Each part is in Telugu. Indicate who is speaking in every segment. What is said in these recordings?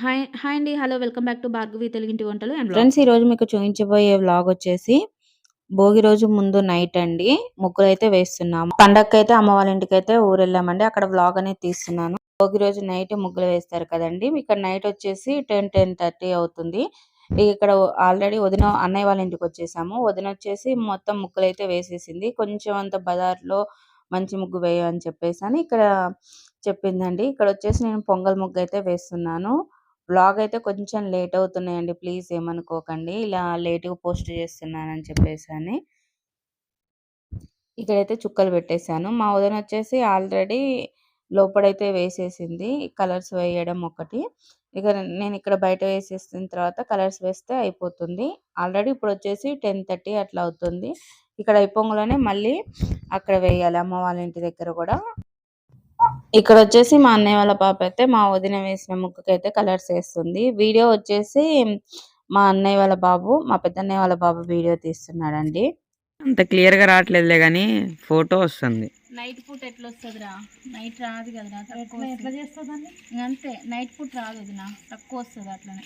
Speaker 1: హాయ్ హాయ్ అండి. Hello welcome back to Bhargavi తెలుగింటి వంటలు అండ్
Speaker 2: ఫ్రెండ్స్ ఈ రోజు మీకు చూపించబోయే వ్లాగ్ వచ్చేసి భోగి రోజు ముందు నైట్ అండి. ముగ్గులు అయితే వేస్తున్నాము. పండగకైతే అమ్మ వాళ్ళ ఇంటికి అయితే ఊరు వెళ్ళామండి అక్కడ వ్లాగ్ అనేది తీస్తున్నాను. భోగి రోజు నైట్ ముగ్గులు వేస్తారు కదండి. ఇక్కడ నైట్ వచ్చేసి టెన్ టెన్ థర్టీ అవుతుంది. ఇక్కడ ఆల్రెడీ వదిన అన్నయ్య వాళ్ళ ఇంటికి వచ్చేసాము. వదిన వచ్చేసి మొత్తం ముగ్గులు అయితే వేసేసింది. కొంచెం అంత బజార్లో మంచి ముగ్గు వేయని చెప్పేసి అని ఇక్కడ చెప్పిందండి. ఇక్కడ వచ్చేసి నేను పొంగల్ ముగ్గు అయితే వేస్తున్నాను. బ్లాగ్ అయితే కొంచెం లేట్ అవుతున్నాయండి ప్లీజ్ ఏమనుకోకండి. ఇలా లేట్గా పోస్ట్ చేస్తున్నానని చెప్పేసి ఇక్కడైతే చుక్కలు పెట్టేశాను. మా వదిన వచ్చేసి ఆల్రెడీ లోపడైతే వేసేసింది. కలర్స్ వేయడం ఒకటి. ఇక నేను ఇక్కడ బయట వేసేసిన తర్వాత కలర్స్ వేస్తే అయిపోతుంది. ఆల్రెడీ ఇప్పుడు వచ్చేసి టెన్ థర్టీ అట్లా అవుతుంది. ఇక్కడ అయిపోగానే మళ్ళీ అక్కడ వేయాలి అమ్మ వాళ్ళ ఇంటి దగ్గర కూడా. ఇక్కడ వచ్చేసి మా అన్నయ్య వాళ్ళ పాప అయితే మా వదిన వేసిన ముక్కుకి అయితే కలర్స్ వేస్తుంది. వీడియో వచ్చేసి మా అన్నయ్య వాళ్ళ బాబు మా పెద్దన్నయ్య వాళ్ళ బాబు వీడియో తీస్తున్నాడండి.
Speaker 3: అంత క్లియర్గా రావట్లేదులే కానీ ఫోటో వస్తుంది.
Speaker 1: నైట్ పూట ఎట్లా వస్తుందిరా నైట్ రాదు కదరా తక్కువ ఎట్లా చేస్తుందండి? అంతే నైట్ పూట రాదు వదిన తక్కువ వస్తుంది అట్లనే.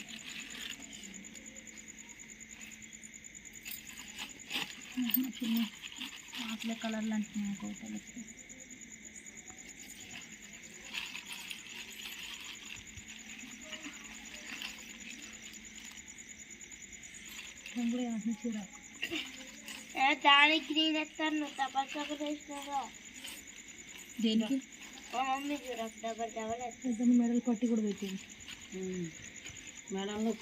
Speaker 1: అట్లే కలర్లు అంటున్నాయి
Speaker 4: దానికి నేను ఎత్తాను నువ్వు డబల్ డబల్ వేసినావా?
Speaker 1: దేనికి?
Speaker 4: మా మమ్మీ చూడ డబల్ డబల్
Speaker 1: పెద్ద మెడల్ పట్టి కూడా పెట్టింది.
Speaker 4: మేడంలో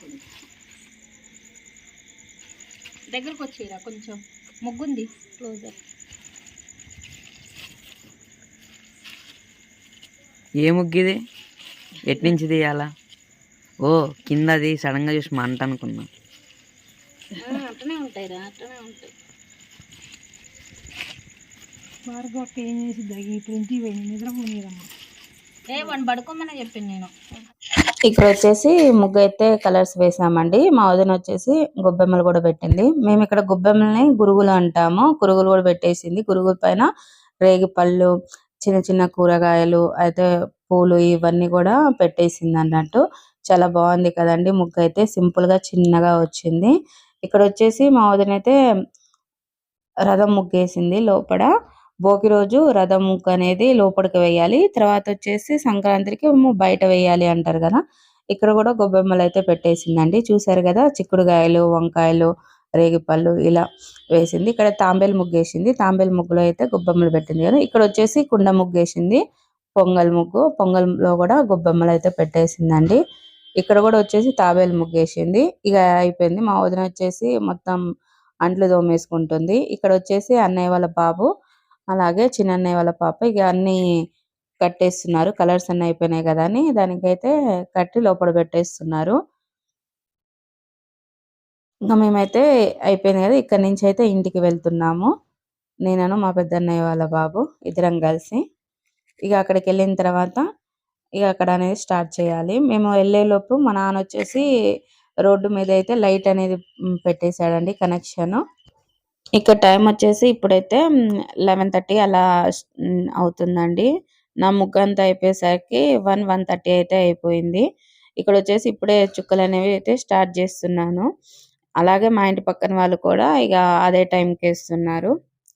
Speaker 1: దగ్గరకు వచ్చేరా కొంచెం. ముగ్గుంది. క్లోజర్
Speaker 3: ఏ ముగ్గిది? ఎట్నుంచి తీయాలా ఓ కిందది సడన్గా చూసి మంట అనుకున్నా.
Speaker 1: ఉంటాయి రా అట్లనే ఉంటాయి
Speaker 4: భార్గవ్ ఏం చేసిద్దా? ఇప్పుడు ఇంటికి పోయింది నిద్రపోనీదమ్మా
Speaker 1: ఏ వన్ పడుకోమని చెప్పింది నేను.
Speaker 2: ఇక్కడ వచ్చేసి ముగ్గు అయితే కలర్స్ వేసామండి మా వదిన వచ్చేసి గొబ్బెమ్మలు కూడా పెట్టింది. మేము ఇక్కడ గొబ్బెమ్మల్ని గురుగులు అంటాము. గురుగులు కూడా పెట్టేసింది. గురుగుల పైన రేగి పళ్ళు చిన్న చిన్న కూరగాయలు అయితే పూలు ఇవన్నీ కూడా పెట్టేసింది అన్నట్టు. చాలా బాగుంది కదండి ముగ్గు అయితే సింపుల్గా చిన్నగా వచ్చింది. ఇక్కడ వచ్చేసి మా వదిన అయితే రథం ముగ్గేసింది లోపల. భోగి రోజు రథం ముగ్గు అనేది లోపలికి వేయాలి తర్వాత వచ్చేసి సంక్రాంతికి బయట వేయాలి అంటారు కదా. ఇక్కడ కూడా గొబ్బెమ్మలు అయితే పెట్టేసిందండి. చూసారు కదా చిక్కుడుకాయలు వంకాయలు రేగిపళ్ళు ఇలా వేసింది. ఇక్కడ తాంబేలు ముగ్గేసింది. తాంబేలు ముగ్గులో అయితే గొబ్బెమ్మలు పెట్టింది కదా. ఇక్కడ వచ్చేసి కుండ ముగ్గేసింది. పొంగల్ ముగ్గు. పొంగల్లో కూడా గొబ్బెమ్మలు అయితే పెట్టేసిందండి. ఇక్కడ కూడా వచ్చేసి తాబేలు ముగ్గేసింది. ఇక అయిపోయింది. మా వదిన వచ్చేసి మొత్తం అంట్లు దోమేసుకుంటుంది ఇక్కడ వచ్చేసి అన్నయ్య వాళ్ళ బాబు అలాగే చిన్న అన్నయ్య వాళ్ళ పాప ఇక అన్ని కట్టేస్తున్నారు. కలర్స్ అన్ని అయిపోయినాయి కదా అని. దానికైతే కట్టి లోపల పెట్టేస్తున్నారు. ఇంకా మేమైతే అయిపోయింది కదా. ఇక్కడ నుంచి అయితే ఇంటికి వెళ్తున్నాము. నేనను మా పెద్దన్నయ్య వాళ్ళ బాబు ఇద్దరం కలిసి. ఇక అక్కడికి వెళ్ళిన తర్వాత ఇక అక్కడ అనేది స్టార్ట్ చేయాలి. మేము వెళ్ళేలోపు మా నాన్న వచ్చేసి రోడ్డు మీద అయితే లైట్ అనేది పెట్టేశాడండి కనెక్షన్. ఇక్కడ టైం వచ్చేసి ఇప్పుడైతే లెవెన్ థర్టీ అలా అవుతుందండి. నా ముగ్గు అంతా అయిపోయేసరికి వన్ వన్ థర్టీ అయితే అయిపోయింది. ఇక్కడ వచ్చేసి ఇప్పుడే చుక్కలు అనేవి అయితే స్టార్ట్ చేస్తున్నాను. అలాగే మా ఇంటి పక్కన వాళ్ళు కూడా ఇక అదే టైంకి వేస్తున్నారు.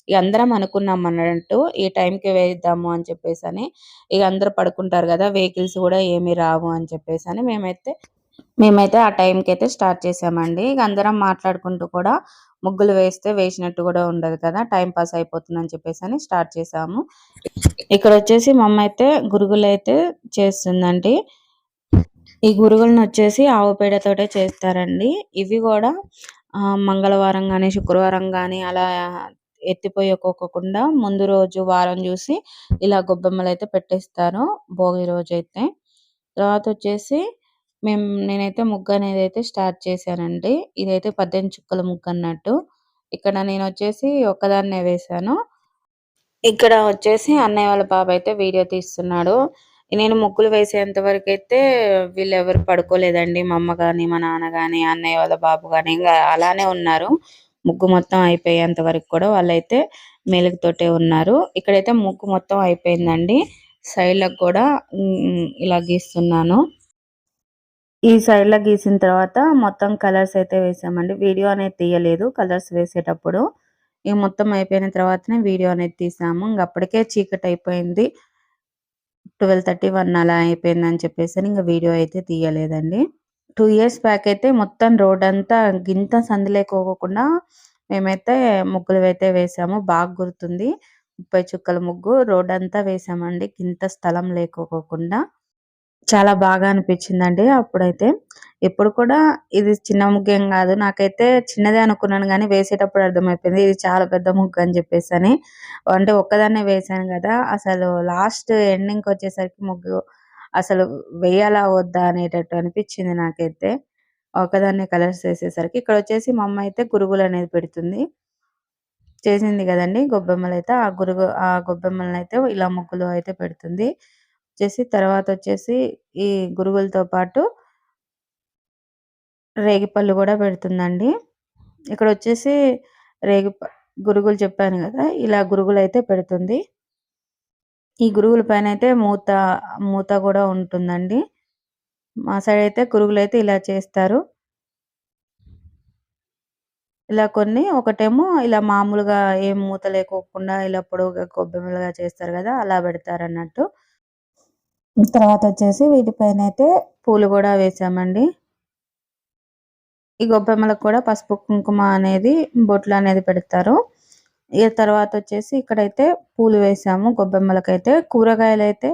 Speaker 2: ఇక అందరం అనుకున్నాం అన్నట్టు ఈ టైంకి వేద్దాము అని చెప్పేసి అని ఇక అందరు పడుకుంటారు కదా వెహికల్స్ కూడా ఏమి రావు అని చెప్పేసి అని మేమైతే మేమైతే ఆ టైంకి అయితే స్టార్ట్ చేసామండి. ఇక అందరం మాట్లాడుకుంటూ కూడా ముగ్గులు వేస్తే వేసినట్టు కూడా ఉండదు కదా టైం పాస్ అయిపోతుంది అని చెప్పేసి అని స్టార్ట్ చేసాము. ఇక్కడ వచ్చేసి మా అమ్మ అయితే గురుగులు అయితే చేస్తుందండి. ఈ గురుగులను వచ్చేసి ఆవు పేడతోటే చేస్తారండి. ఇవి కూడా మంగళవారం కానీ శుక్రవారం కానీ అలా ఎత్తిపోయకోకుండా ముందు రోజు వారం చూసి ఇలా గొబ్బెమ్మలు అయితే పెట్టేస్తారు భోగి రోజు అయితే తర్వాత వచ్చేసి మేము నేనైతే ముగ్గు అనేది అయితే స్టార్ట్ చేశానండి. ఇదైతే పద్దెనిమిది చుక్కల ముగ్గు అన్నట్టు. ఇక్కడ నేను వచ్చేసి ఒక్కదాన్నే వేశాను. ఇక్కడ వచ్చేసి అన్నయ్య వాళ్ళ బాబు అయితే వీడియో తీస్తున్నాడు. నేను ముగ్గులు వేసేంత వరకు అయితే వీళ్ళు ఎవరు పడుకోలేదండి. మా అమ్మ కానీ మా నాన్న కానీ అన్నయ్య వాళ్ళ బాబు కానీ ఇంకా అలానే ఉన్నారు. ముగ్గు మొత్తం అయిపోయేంత వరకు కూడా వాళ్ళైతే మేలుగుతోటే ఉన్నారు. ఇక్కడైతే ముగ్గు మొత్తం అయిపోయిందండి. సైడ్లకు కూడా ఇలా గీస్తున్నాను. ఈ సైడ్లో గీసిన తర్వాత మొత్తం కలర్స్ అయితే వేసామండి. వీడియో అనేది తీయలేదు కలర్స్ వేసేటప్పుడు. ఇక మొత్తం అయిపోయిన తర్వాతనే వీడియో అనేది తీసాము. ఇంక అప్పటికే చీకటి అయిపోయింది. ట్వెల్వ్ థర్టీ వన్ అలా అయిపోయింది అని చెప్పేసి ఇంకా వీడియో అయితే తీయలేదండి. టూ ఇయర్స్ బ్యాక్ అయితే మొత్తం రోడ్ అంతా గింత సందులేకోకుండా మేమైతే ముగ్గులు అయితే వేసాము. బాగా గుర్తుంది. ముప్పై చుక్కల ముగ్గు రోడ్ అంతా వేసామండి. గింత స్థలం లేకోకుండా. చాలా బాగా అనిపించిందండి అప్పుడైతే. ఇప్పుడు కూడా ఇది చిన్న ముగ్గేం కాదు. నాకైతే చిన్నదే అనుకున్నాను కానీ వేసేటప్పుడు అర్థమైపోయింది. ఇది చాలా పెద్ద ముగ్గు అని చెప్పేసి అని అంటే ఒక్కదాన్నే వేసాను కదా. అసలు లాస్ట్ ఎండింగ్కి వచ్చేసరికి ముగ్గు అసలు వేయాలా వద్దా అనేటట్టు అనిపించింది నాకైతే. ఒకదాన్ని కలర్స్ వేసేసరికి ఇక్కడ వచ్చేసి మా అమ్మ అయితే గురుగులు అనేది పెడుతుంది. చేసింది కదండి గొబ్బెమ్మలు అయితే ఆ గురుగు ఆ గొబ్బెమ్మలను అయితే ఇలా ముగ్గులు అయితే పెడుతుంది. వచ్చేసి తర్వాత వచ్చేసి ఈ గురుగులతో పాటు రేగిపళ్ళు కూడా పెడుతుందండి. ఇక్కడ వచ్చేసి రేగి ప- గురుగులు చెప్పాను కదా ఇలా గురుగులు అయితే పెడుతుంది. ఈ గురుగుల పైన అయితే మూత మూత కూడా ఉంటుందండి. మా సైడ్ అయితే గురుగులు అయితే ఇలా చేస్తారు. ఇలా కొన్ని ఒకటేమో ఇలా మామూలుగా ఏం మూత లేకోకుండా ఇలా పొడవుగా గొబ్బెమ్మలుగా చేస్తారు కదా అలా పెడతారు అన్నట్టు తర్వాత వచ్చేసి వీటిపైన అయితే పూలు కూడా వేసామండి. ఈ గొబ్బెమ్మలకు కూడా పసుపు కుంకుమ అనేది బొట్లు అనేది పెడతారు. ఇక తర్వాత వచ్చేసి ఇక్కడైతే పూలు వేసాము. గొబ్బెమ్మలకైతే కూరగాయలు అయితే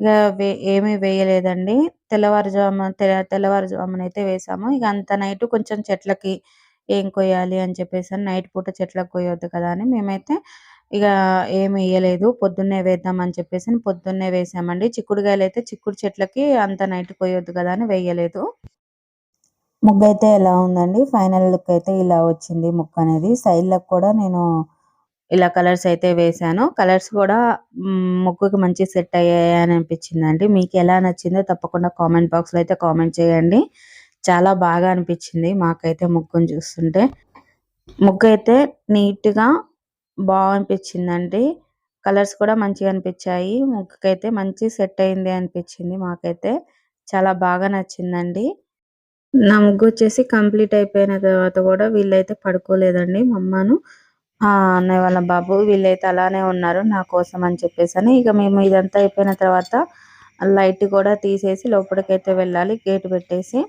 Speaker 2: ఇక వే ఏమీ వేయలేదండి. తెల్లవారుజాము తె- తెల్లవారుజామున అయితే వేసాము. ఇక అంత నైట్ కొంచెం చెట్లకి ఏం కొయ్యాలి అని చెప్పేసి నైట్ పూట చెట్లకు కొయ్యొద్దు కదా అని మేమైతే ఇక ఏమి వేయలేదు పొద్దున్నే వేద్దాం అని చెప్పేసి పొద్దున్నే వేసామండి. చిక్కుడుకాయలు అయితే చిక్కుడు చెట్లకి అంత నైట్ కొయ్యొద్దు కదా అని వేయలేదు. ముగ్గు అయితే ఎలా ఉందండి? ఫైనల్ లుక్ అయితే ఇలా వచ్చింది ముక్క అనేది సైడ్లకు కూడా నేను ఇలా కలర్స్ అయితే వేసాను కలర్స్ కూడా మ్, ముగ్గుకి మంచి సెట్ అయ్యాయి అనిపించిందండి. మీకు ఎలా నచ్చిందో తప్పకుండా కామెంట్ బాక్స్లో అయితే కామెంట్ చేయండి. చాలా బాగా అనిపించింది మాకైతే ముగ్గుని చూస్తుంటే. ముగ్గు అయితే నీట్గా బాగనిపించిందండి బాగా అనిపించిందండి. కలర్స్ కూడా మంచిగా అనిపించాయి. ముగ్గుకైతే మంచి సెట్ అయింది అనిపించింది మాకైతే. చాలా బాగా నచ్చిందండి. నా ముగ్గు వచ్చేసి కంప్లీట్ అయిపోయిన తర్వాత కూడా వీళ్ళైతే పడుకోలేదండి. మా అమ్మను అన్నయ్య వాళ్ళ బాబు వీళ్ళైతే అలానే ఉన్నారు నా కోసం అని చెప్పేసి అని. ఇక మేము ఇదంతా అయిపోయిన తర్వాత లైట్ కూడా తీసేసి లోపలికైతే వెళ్ళాలి గేట్ పెట్టేసి.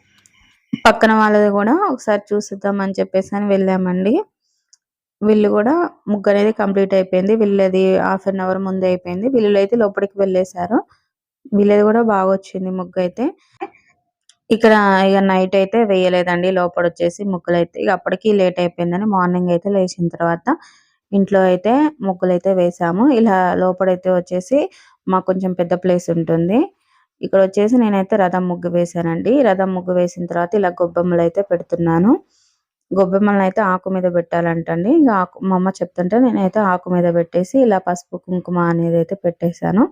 Speaker 2: పక్కన వాళ్ళది కూడా ఒకసారి చూసిద్దాం అని చెప్పేసి అని వెళ్ళామండి. వీళ్ళు కూడా ముగ్గు అనేది కంప్లీట్ అయిపోయింది. వీళ్ళది హాఫ్ అన్ అవర్ ముందే అయిపోయింది. వీళ్ళు అయితే లోపలికి వెళ్ళేశారు. వీళ్ళది కూడా బాగా వచ్చింది ముగ్గు అయితే. ఇక్కడ ఇక నైట్ అయితే వేయలేదండి. లోపల వచ్చేసి ముగ్గులు అయితే ఇక అప్పటికి లేట్ అయిపోయిందని మార్నింగ్ అయితే లేచిన తర్వాత ఇంట్లో అయితే ముగ్గులు అయితే వేసాము ఇలా లోపలైతే వచ్చేసి మాకు కొంచెం పెద్ద ప్లేస్ ఉంటుంది. ఇక్కడ వచ్చేసి నేనైతే రథం ముగ్గు వేసానండి రథం ముగ్గు వేసిన తర్వాత ఇలా గొబ్బెమ్మలు అయితే పెడుతున్నాను. గొబ్బెమ్మలను అయితే ఆకు మీద పెట్టాలంటండి. ఇక ఆకు మా అమ్మ చెప్తుంటే నేనైతే ఆకు మీద పెట్టేసి ఇలా పసుపు కుంకుమ అనేది అయితే పెట్టేశాను.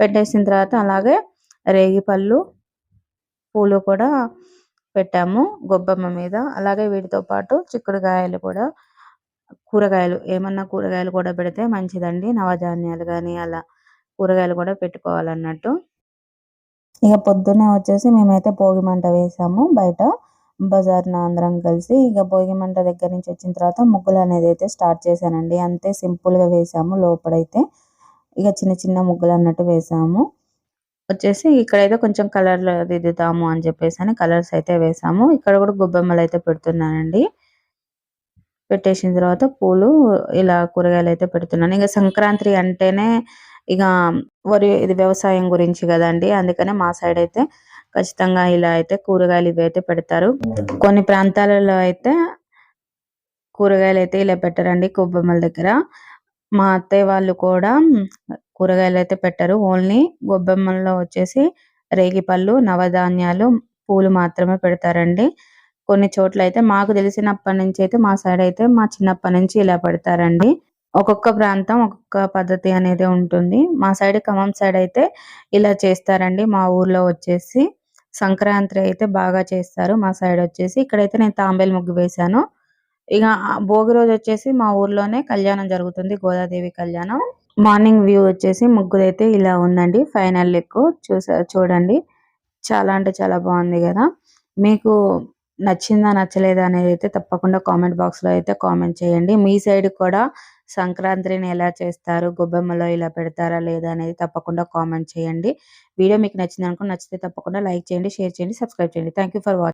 Speaker 2: పెట్టేసిన తర్వాత అలాగే రేగిపళ్ళు పూలు కూడా పెట్టాము గొబ్బమ్మ మీద. అలాగే వీటితో పాటు చిక్కుడుకాయలు కూడా కూరగాయలు ఏమన్నా కూరగాయలు కూడా పెడితే మంచిదండి. నవధాన్యాలు కానీ అలా కూరగాయలు కూడా పెట్టుకోవాలన్నట్టు. ఇక పొద్దున్నే వచ్చేసి మేమైతే భోగి మంట వేసాము బయట. బజార్న అందరం కలిసి ఇక భోగి మంట దగ్గర నుంచి వచ్చిన తర్వాత ముగ్గులు అనేది అయితే స్టార్ట్ చేశానండి. అంతే సింపుల్గా వేసాము లోపడైతే. ఇక చిన్న చిన్న ముగ్గులు అన్నట్టు వేసాము. వచ్చేసి ఇక్కడైతే కొంచెం కలర్ దిద్దుతాము అని చెప్పేసి అని కలర్స్ అయితే వేసాము. ఇక్కడ కూడా గొబ్బెమ్మలు అయితే పెడుతున్నానండి. పెట్టేసిన తర్వాత పూలు ఇలా కూరగాయలు అయితే పెడుతున్నాను. ఇంకా సంక్రాంతి అంటేనే ఇక వరి ఇది వ్యవసాయం గురించి కదండి. అందుకనే మా సైడ్ అయితే ఖచ్చితంగా ఇలా అయితే కూరగాయలు ఇవి అయితే పెడతారు. కొన్ని ప్రాంతాలలో అయితే కూరగాయలు అయితే ఇలా పెట్టరండి గొబ్బెమ్మల దగ్గర. మా అత్తయ్య వాళ్ళు కూడా కూరగాయలు అయితే పెట్టరు. ఓన్లీ గొబ్బెమ్మల్లో వచ్చేసి రేగిపళ్ళు నవధాన్యాలు పూలు మాత్రమే పెడతారండి. కొన్ని చోట్ల అయితే మాకు తెలిసినప్పటి నుంచి అయితే మా సైడ్ అయితే మా చిన్నప్పటి నుంచి ఇలా పెడతారండి. ఒక్కొక్క ప్రాంతం ఒక్కొక్క పద్ధతి అనేది ఉంటుంది. మా సైడ్ ఖమ్మం సైడ్ అయితే ఇలా చేస్తారండి. మా ఊర్లో వచ్చేసి సంక్రాంతి అయితే బాగా చేస్తారు. మా సైడ్ వచ్చేసి ఇక్కడైతే నేను తాంబేలు ముగ్గు వేశాను. ఇక భోగి రోజు వచ్చేసి మా ఊర్లోనే కళ్యాణం జరుగుతుంది. గోదాదేవి కళ్యాణం. మార్నింగ్ వ్యూ వచ్చేసి ముగ్గుదైతే ఇలా ఉందండి. ఫైనల్ లుక్ చూసా చూడండి. చాలా అంటే చాలా బాగుంది కదా. మీకు నచ్చిందా నచ్చలేదా అనేది అయితే తప్పకుండా కామెంట్ బాక్స్లో అయితే కామెంట్ చేయండి. మీ సైడ్ కూడా సంక్రాంతిని ఎలా చేస్తారు గొబ్బెమ్మలో ఇలా పెడతారా లేదా అనేది తప్పకుండా కామెంట్ చేయండి. వీడియో మీకు నచ్చింది అనుకుని నచ్చితే తప్పకుండా లైక్ చేయండి షేర్ చేయండి సబ్స్క్రైబ్ చేయండి. Thank for watching